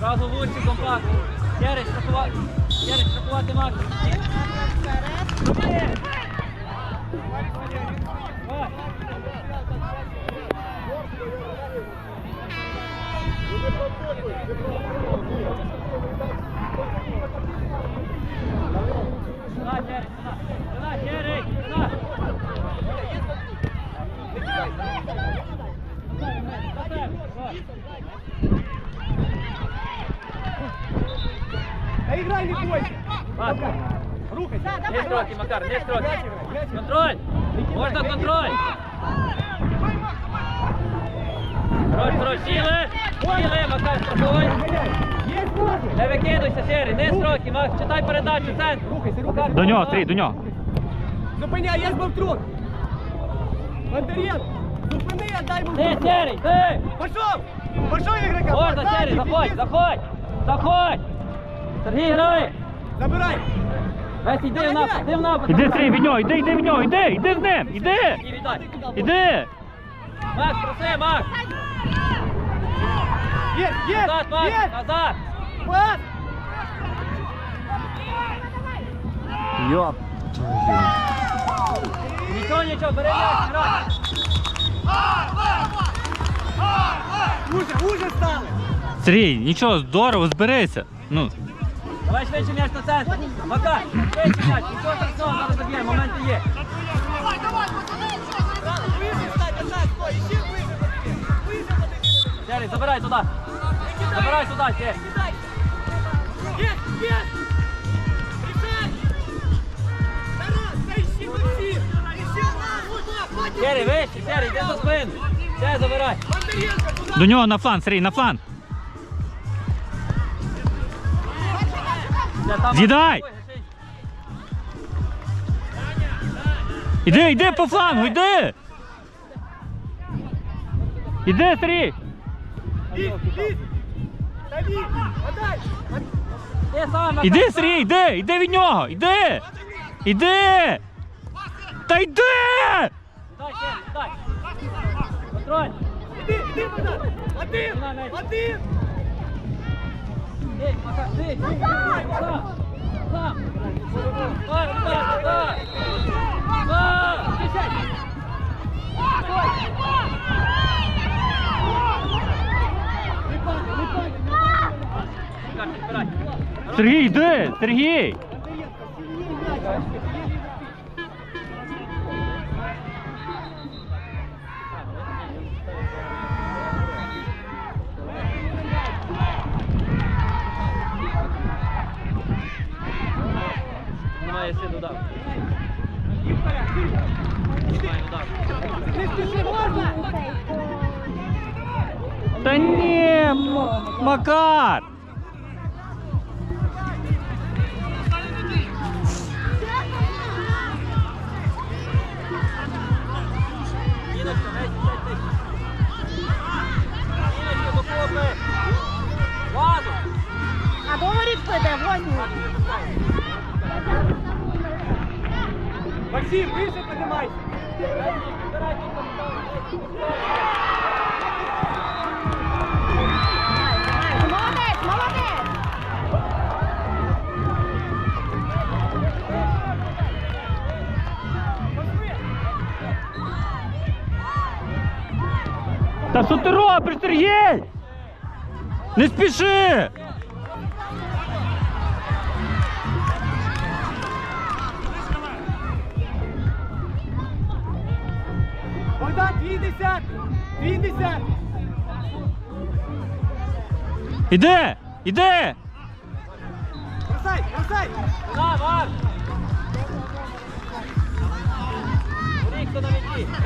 Зразу лучше компактно. Ярик, страхувати. Ярик, страхувати Макс. Давай. Давай, Давай. Давай, давай. Да играй, не бойся. Макс, Рухайся. не строки, Макар, не строки. Контроль. Можна контроль. Хорош, хорош, сіли. Сіли, Макар, страхуй. Не викидуйся, Сірий, не строки, Макс, читай передачу, центр. Рухайся, рухайся. До нього, Стрій, до нього. Зупиняй, є Бовтрук. Бондарєв, зупини, дай Ти, Бовтрук. Сірий, ти. Пошов. Пошов, ігрока. Можна, Сірий, заходь, заходь. Заходь. Сергій, грай. Забирай. Весь, іди в напад, іди в напад. Іди, Стрій, від нього, іди, іди від нього, іди, іди з ним, іди. І віддай. Іди. Макс, проси, Макс. Є, є, Назад, Макс, є. назад. Пас. Йоп. Нічого, нічого, бери м'яч, грай. Уже, уже стали. Стрій, нічого, здорово, зберися. Ну, Давай швидше м'яч на центр. Макар, швидше м'яч, нічого страшного, зараз заб'є, моменти є. Сергій, забирай туди. Забирай туди, Сергій. Є, є. Сергій, вище, Сергій, йди за спину. Все, забирай. До нього на фланг, Стрій, на фланг. З'їдай. Іди, іди по флангу, іди. Іди, Макар. Іди, Стрій, іди, іди від нього, іди. Іди. Та йди. Дай, дай. Контроль. Іди, іди. Один, один. Сергій, йди, Сергій. Ладно. А говорить піде, возьму. Максим, вище піднімайся. Та що ти робиш, Сергій? Не спіши! Богдан, твій десятий. Твій десятий. Іди! Іди! Бросай, бросай. На,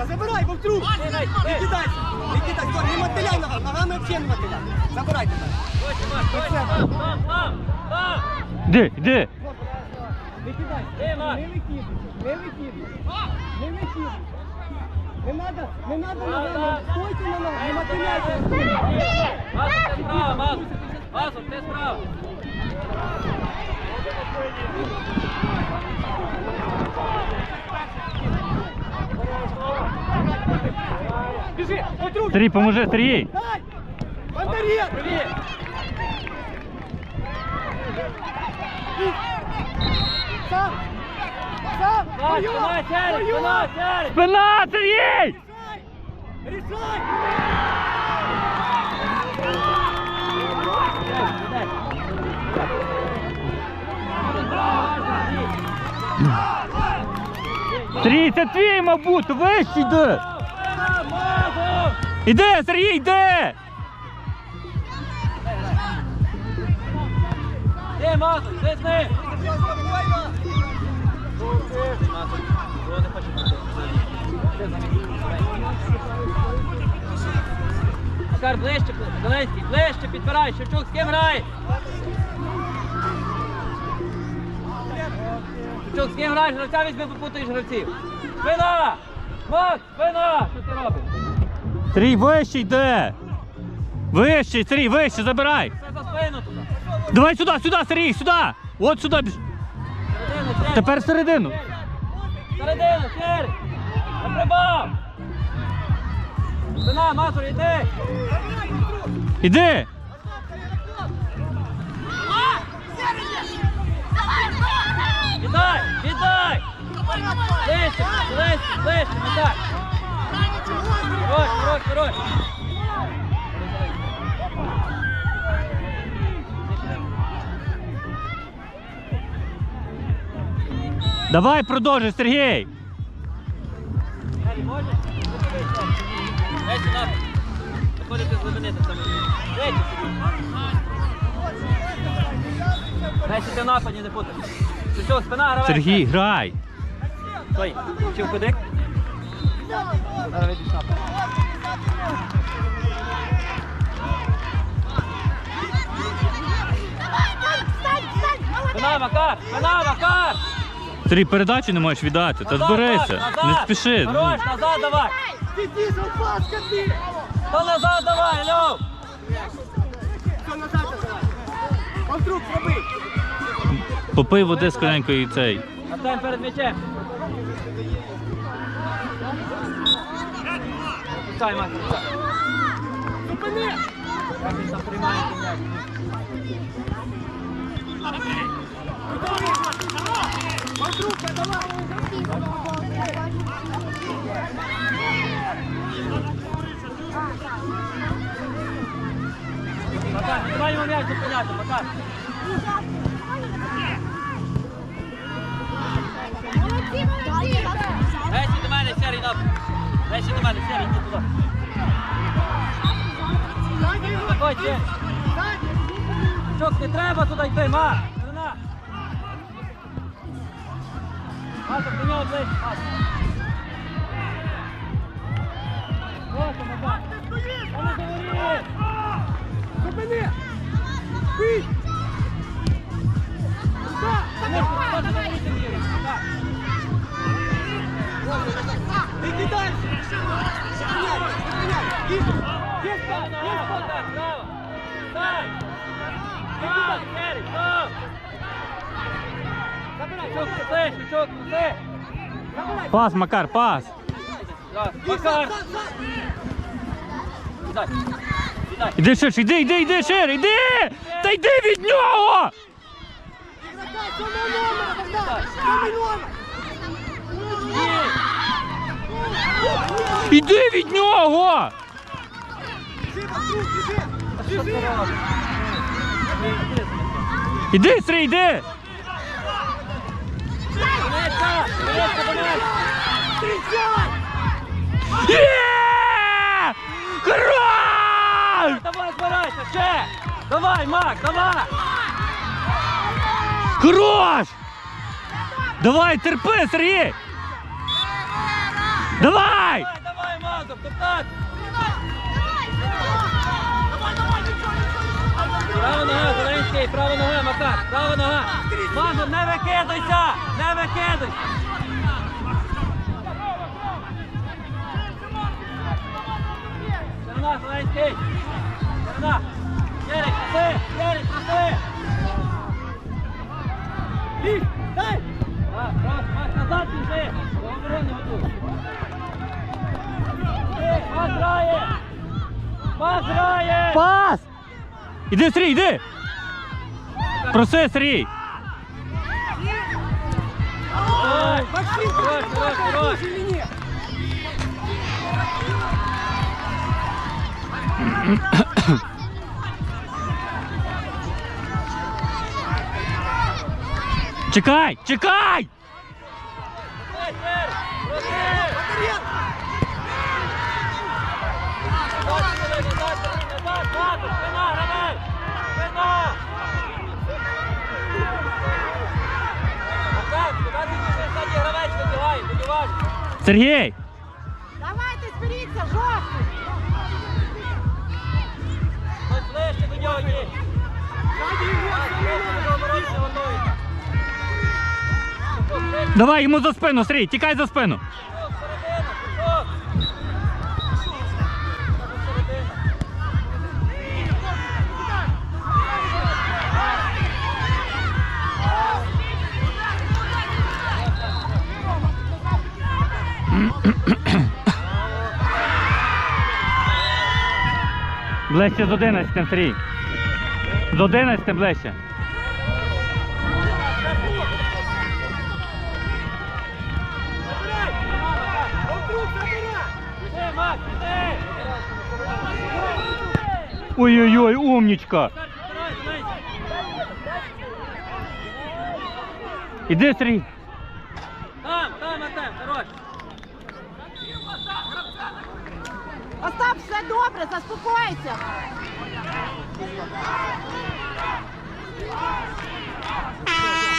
Забирай, Вовтрук. Ти, Найс, Не кидай. Не кидай, Стой, не мотиляй ногами. Ногами взагалі не мотиляй. Забирай там. Іди, іди! Не кидай. Не викидуй. Не викидуй. Не викидуй. Не надо, не надо Да, ногами. Стойте на ногах, не мотиляйте. Мазур, ти справа, Мазур. Мазур, ти справа. Біжи, Вовтрук. Сергій, поможи, Сергій! Дай. Сам! Сам! Спина, Серик, спина, Серик! Спина, Сергій! Рішай! Сергій, це твій, мабуть, вище йди! Іде, Сергій, йде! Де, Мазур, де з ним? Ближче, Зеленський, ближче, підбирай, Шевчук, з ким грає? Шевчук, з ким граєш? Гравця візьми, попутаєш гравців. Спина! Макс, спина! Сергій, вище йде! Вище, Сергій, вище, забирай! Давай сюди, сюди, Сергій, сюди! От сюди біж. Тепер середину. Середину, Серик! Наприбав! Спина, Мазур, іди! Іди! Віддай! Віддай! Ближче, ближче, ближче, віддай! Хорош, хорош, хорош! Давай продовжуй, Сергій! Виходити з глибини, так само. В нападі, не гравець. Сергій, грай! Стой, куди? Зараз Спина, Макар! Спина, Макар! Сергій, передачу не можеш віддати, та зберися, не спіши. Хорош, назад давай! Ти паска ти! То назад давай, алло! Все, назад давай! Контрук роби! Попий води з коленькою і цей. Артем перед м'ячем. Пускай, Макс. Зупини! Як він там приймає цей м'яч. Контрука, давай! Макар, не давай йому м'яч зупиняти, Макар. Дай сюди до мене, Сергій, йди туди. Заходь, Сергій. Чок, не треба туди йти, ма. Сторона. Мазур, до нього ближче, Мазур. Просто, Макар. Та не говори. Зупини! Бий! Ти кидай! Зупиняй! Зупиняй! Є спад! Є спад! Пас, Макар, пас! Макар! Іди ширше, іди, іди, іди шире, іди! Та йди від нього! Сьомий номер! Сьомий номер! Іди від нього! Іди, Сергій, іди! Є! Хорош! Давай, збирайся, ще! Давай, Мак, давай! Хорош! Давай, терпи, Сергій! Давай! Давай, давай, Мазур, топтати! Права нога, Зеленський, права нога, Макар, права нога. Мазур, не викидайся, не викидайся. Сторона, Зеленський. Сторона. Ярик, проси, Ярик, проси. Біг! Дай! Так, Макс, назад біжи. Оборони готуй. Макс грає. Пас! Іди, Сергій, іди! Проси, Сергій! Максим, Хорош, хорош, хорош. Чекай! Чекай! Сергій! Давайте зберіться, жовтий. Ближче до нього їдь. Давай йому за спину, Сергій, тікай за спину. Ближче з 11, Сергій. З 11 ближче. Ой-ой-ой, умнічка. Іди, Сергій. Там, там, Артем, хорош. Остап, все добре, заспокойся.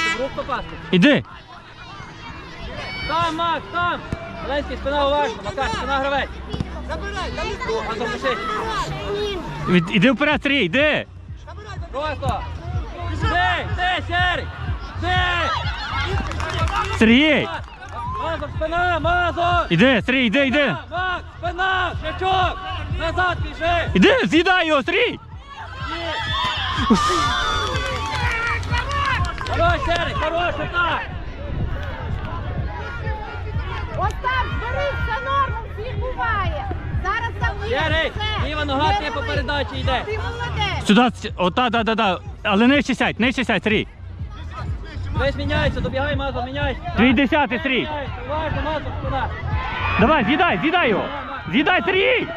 Щоб рух попасти. Іди. Там, Макс, там. Зеленський, спина уважно. Макар, спина гравець. Забирай, далеко! Антон, пиши. Від- Іди вперед, Сергій, іди. Просто. Ти, ти, Серий. Ти. Сергій. Мазок, спина, мазок. Іди, Сергій, іди, іди. Макс, спина, шевчук. Назад біжи. Іди, з'їдай його, Сергій. Хорош, Серий, хорош, так. Остап, зберись, все норм, всіх буває. Зараз там Серий, ліва нога тебе по передачі йде. Ти молодець. Сюди, ота, да, да, да. Але нижче сядь, нижче сядь, Сергій. Весь міняється, добігай, мазок, міняйся. Твій десятий, Сергій. Уважно, мазок, спина. Давай, з'їдай, з'їдай його. З'їдай, Сергій.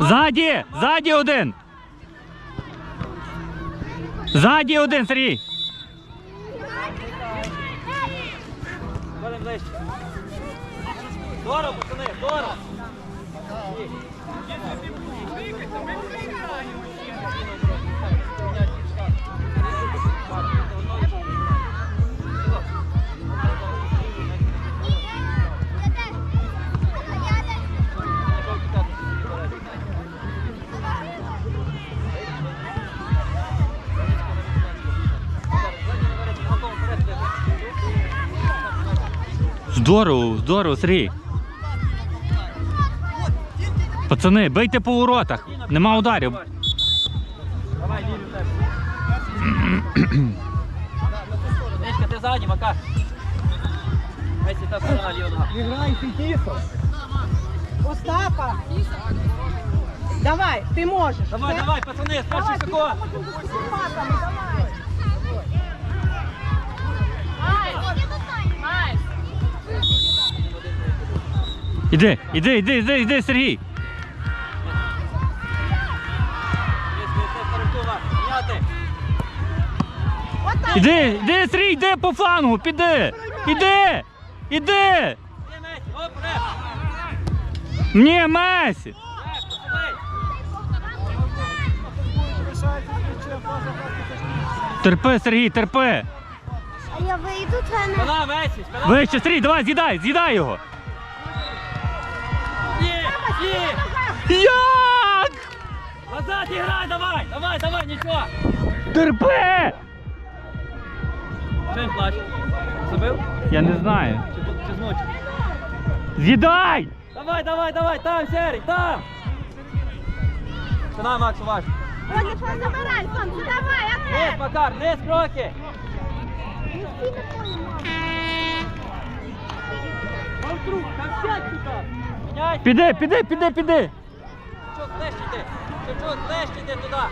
Ззаді, ззаді один. Ззаді один, Сергій. Здорово, пацани, здорово. Здорово, здорово, Сергій. Пацани, бийте по воротах. Нема ударів. Давай, вірю в тебе. Ничка, ти ззаді, Макар. Весь та сторона ліва нога. Играй, ты тихо! Остапа. Давай, ти можеш. Давай, Все? давай, пацани, з перших Давай, давай. Іди, іди, іди, іди, іди, Сергій. Іди, іди, Сергій, іди по флангу, піди. Іди, іди. Ні, Месі. Терпи, Сергій, терпи. А я вийду, спина. Вище, Сергій, давай, з'їдай, з'їдай його. Як? Назад іграй, давай, давай, давай, нічого. Терпи! Що він плаче? Забив? Я не знаю. Чи, чи? З'їдай! Давай, давай, давай, там, Серий, там. Спина, Макс, уважно. Сонечко, забирай, сонце, давай, Низ. Макар, низ, кроки. Вам друг, там сядь сюди. Піди, піди, піди, піди. Чуть ближче йди. Ближче йди туди.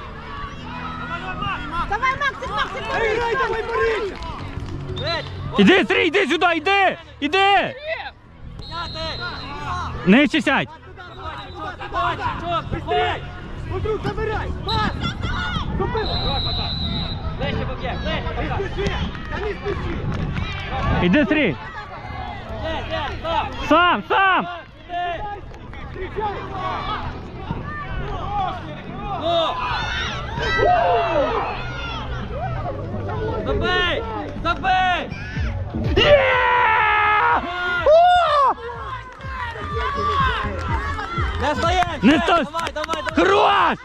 Давай, Максик, Максик, Грай, борись, давай. Ближче. Іди, Сергій, іди сюди, іди! Іди! Нижче сядь! Чуть, чуть, чуть, Быстрей. Вам друг, забирай. Пас. Ближче поб'є, ближче, Не Макар. Та не спіши. Іди, стоп. Сам, сам! Є! О! Не! Не стой! Давай, давай, давай! Хорош!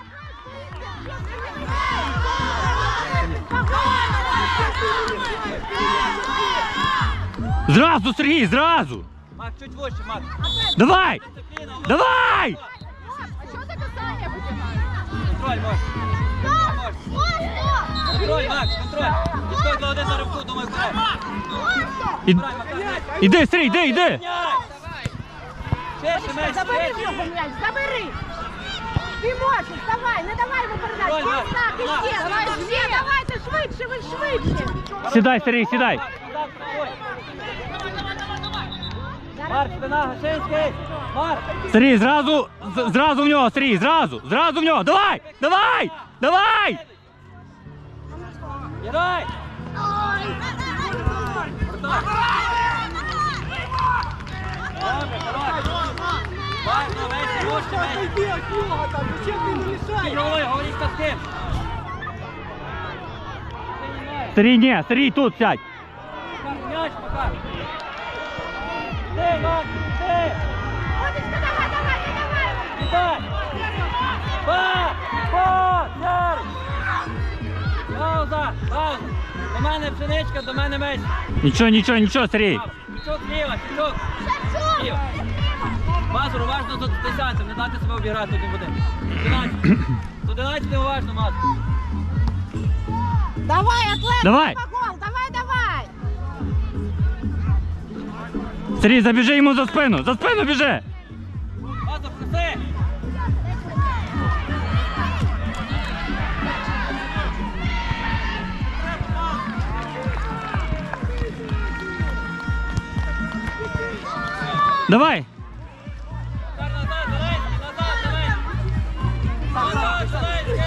Зразу, Сергій, зразу! Мак, чуть вище, Мак. Давай! Давай! А що ти касання? Контроль, Макс. Контроль, Макс, контроль. Пішов два один на ривку, думаю. І- Брай, Макар, Іди, Сергій, іди, іди! Ще, ще, Месsi, Забери ще. нього м'яч, забери. Ти можеш, давай, не давай йому передати. Давай, Ось так, давай. іще, давай, ще, давайте швидше, ви швидше. Сідай, Сергій, сідай! Марк, спина, Гашинський. Марк. Сергій, зразу, з- зразу в нього, Сергій, зразу, зразу в нього! Давай! Давай! Давай! Герой. Гурток. Добре, хорош. Важно, Месsi, вище, Месsi. Отойди от нього там. Зачем ти не Ти мішаєш? головою, говори з ким. Сергій, ні, Сергій, тут сядь! М'яч, Макар. Макс, давай, давай, давай. Па, па, Пауза, пауза. До мене пшеничка, до мене Месsi. Нічого, нічого, нічого, Сергій! Січок зліва, січок. Зліва. Мазур, уважно тут з десятим, не дати себе обіграти один в один. 11. 11 уважно, Мазур. Давай, атлет, Давай. давай, Сергій, забіжи йому за спину! За спину біжи! Мазур, проси. Давай! Назад, назад, Зеленський, назад, Зеленський. Назад, Зеленський.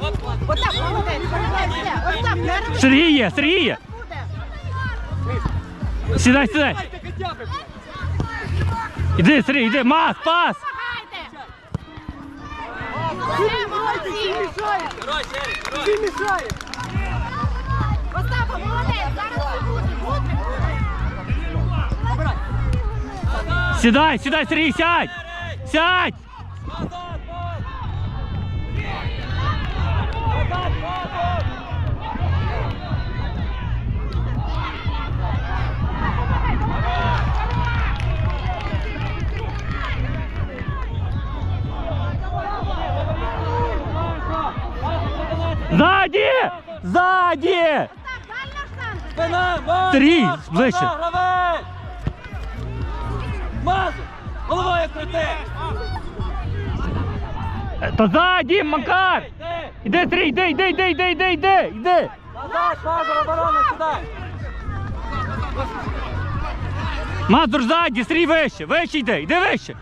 Оп. Отак, молодець, молодець. Отак, не роби. Сергій є, Сергій є! Буде. Сідай, сідай! Іди, Сергій, іди! Мас, пас! Ти мішаєш. Остапа, молодець, зараз все буде, буде. Сідай, сідай, Сергій, сядь! Сядь! Ззаді! Ззаді! Сергій, ближче. Спина, головою крути. Та ззаді, Макар! Іди, Сергій, йди, йди, йди, йди, йди, йди, йди! Мазур, ззаді, Сергій вище, вище йди, йди вище!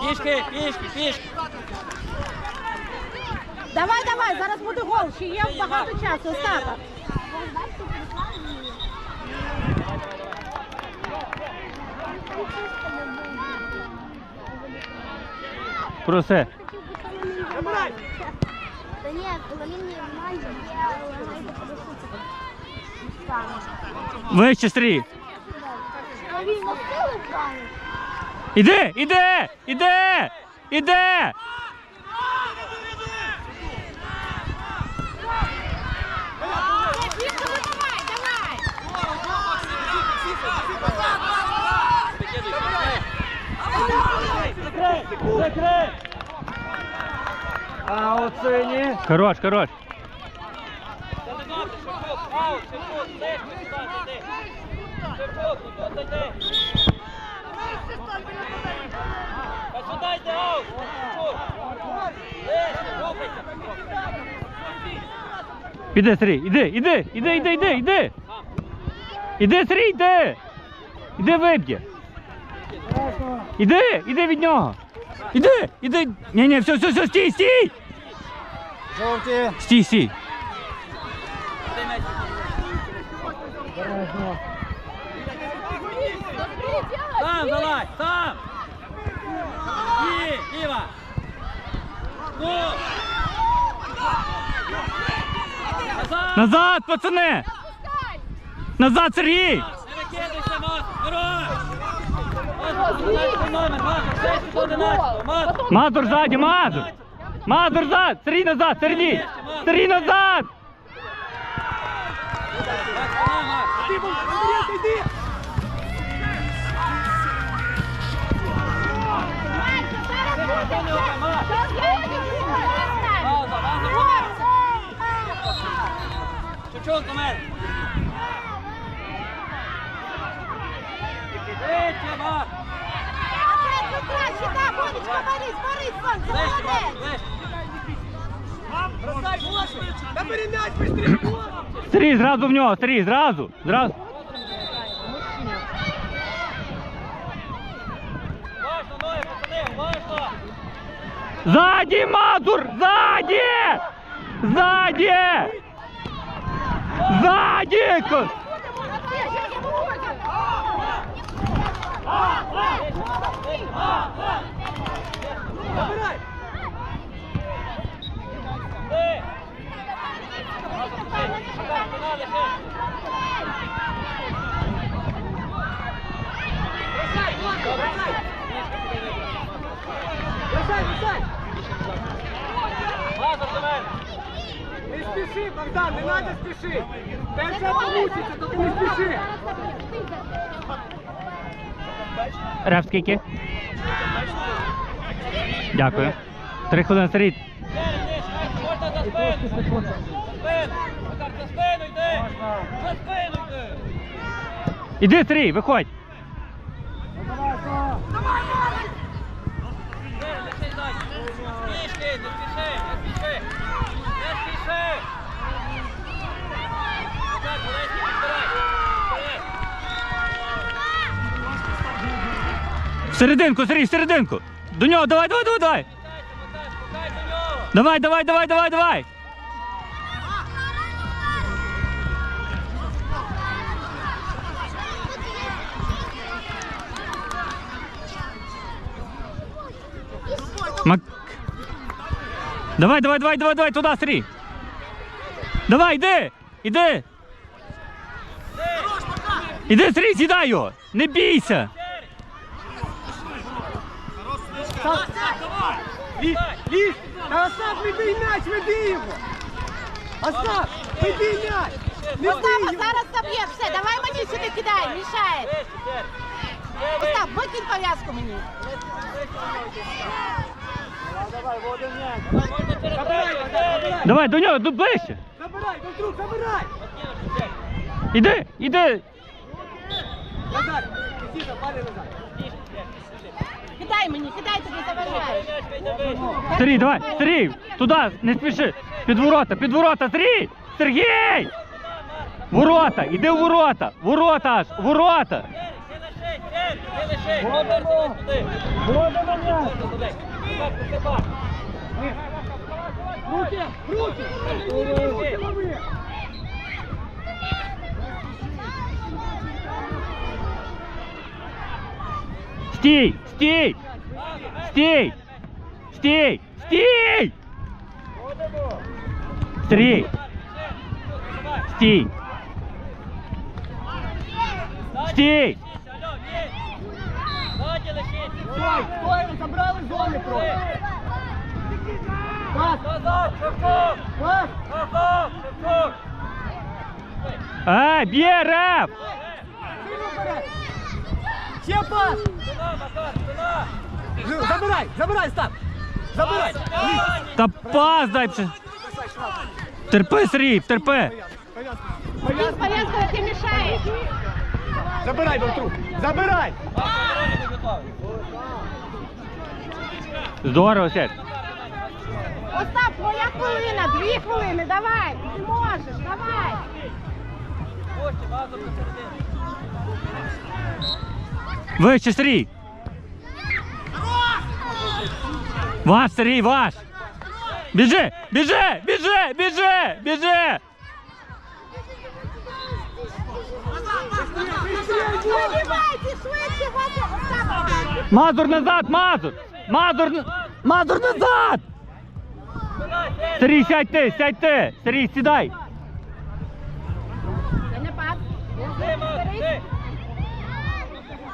Пішки, пішки, пішки. Давай, давай, зараз буде гол. Ще є багато часу, Остапа. Проси. Да нет, Галин мне внимание, я. Вище, Сергій! А він на силу плану? Іди, іди, іди, іди! Закрий! А оце ні. Хорош, хорош. Аут, Шевков, Шевков, Лех, сюди, сюди. Шевков, тут зайди. Та аут. Іди, Сергій, іди, іди, іди, іди, іди, іди. Іди, Сергій, іди. Іди виб'є. Іди, іди від нього. Іди, іди. Ні, ні, все, все, все, стій, стій. Жовті. Стій, стій. Дай м'яч. Бережно. Сам залазь, сам! І, ліва! Ну! Назад! Пацани! Назад, Сергій! Мазур ззаді, Мазур! Мазур зад! Сергій назад, Сергій! Сергій назад! Так, вона, Мас! Ти, бо, Андрій, йди. Пауза, Мазур, Шевчук до мене! Вище, Мас! Ближче, Мас, ближче! Та бери м'яч, быстрее. Сергій, зразу в нього, Сергій, зразу! Зразу! Важно, ноги, пацани, важно! Ззаді, Мазур! Ззаді! Ззаді! Ззаді! Забирай. Ти! Мазур, лиши, шукай, спина, лиши! Лишай, лишай. Мазур до мене! Не спіши, Богдан, не треба. Те все получиться, тільки не спіши. Реф скільки? Дякую. Три хвилини, Сергій. Можна за спину! За за спину! За спину! Іди, Сергій, виходь. Сергій, лиши ззаді! Пішки, не спіши, не спіши! Не спіши! Макар, Болецький, підбирай! Вперед! В серединку, Сергій, серединку. До нього, давай, давай, давай, давай. Давай, давай, давай, давай, давай. Давай, давай, давай, давай, давай, туда, Сергій. Давай, іди, іди. Іди, Сергій, сідай його. Не бійся. Лізь, лізь. Та Остап, не м'яч, веди його. Остап, веди м'яч. Не бий Остапа, його. зараз заб'є, все, давай мені сюди кидай, мішає. Остап, викинь пов'язку мені. Забирай, третю, забирай. Давай, до нього, до ближче. Забирай, до друг, забирай. Іди, іди. Назад. Нікіта, падай назад. Кидай мені, кидай тобі заважаєш. Сергій, давай, Сергій, туди, не спіши. Під ворота, під ворота, Сергій! Сергій! Ворота, іди в ворота, ворота аж, ворота. Руки, руки. Руки. Стій, стій, стій, стій, стій! Сергій, стій. Стій! Стой, стой, забрали зони трохи. Пас, Назад, Шевчук! пас. Назад, Шевчук! А, б'є реф! Сильно вперед. Ще пас. Спина, Макар, спина! Забирай, забирай, Остап. Забирай. Та пас дай. Терпи, Сергій, терпи. Порядку, ти мішаєш. Забирай, Белтру. Забирай. Здорово, Сергій. Остап, твоя хвилина, дві хвилини, давай. Ти можеш, давай. Вище, Сергій. Ваш, Сергій, ваш. Біжи, біжи, біжи, біжи, біжи. Мазур назад, Мазур. Мазур, Мазур назад. Сергій, сядь ти, сядь ти. Сергій, сідай. Це не пас. Дима, ти. Забирай, Белтру.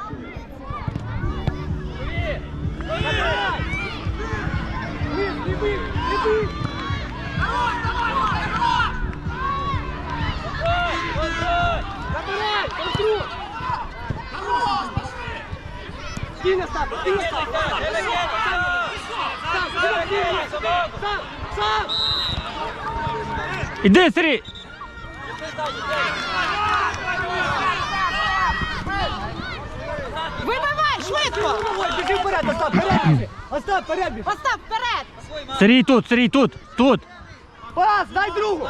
Скинь, Остап, скинь, Остап. Сам, сам, сам, сам, сам. Іди, Сергій. Вибивай, швидко. Біжи вперед, Остап, вперед біжи. Остап, вперед біжи. Остап, вперед. Сергій тут, Сергій тут, тут. Пас, дай другу.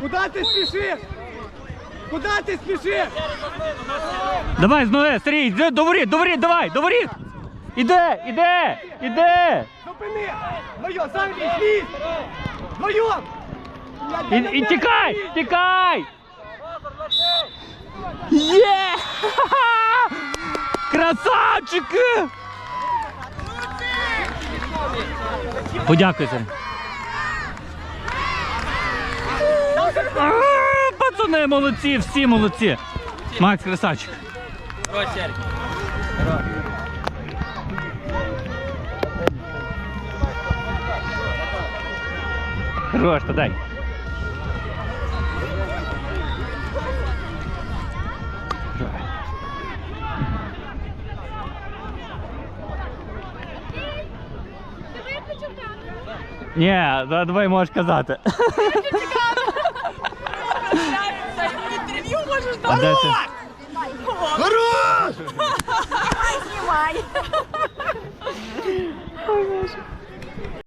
Куда ти спішиш? Куда ти спішиш? Давай з ноги, Сергій, йди до воріт, до воріт, давай, до воріт. Іде, іде, іде. Зупини! Вдвоєм, сам слізь! Вдвоєм! І, і тікай, тікай. Є! Красавчики! Подякуй, Сергій. А, Пацани молодці, всі молодці. Макс, красавчик. Хорош, дай. Ні, за давай можеш казати. Інтерв'ю можеш? Хорош! Знімай.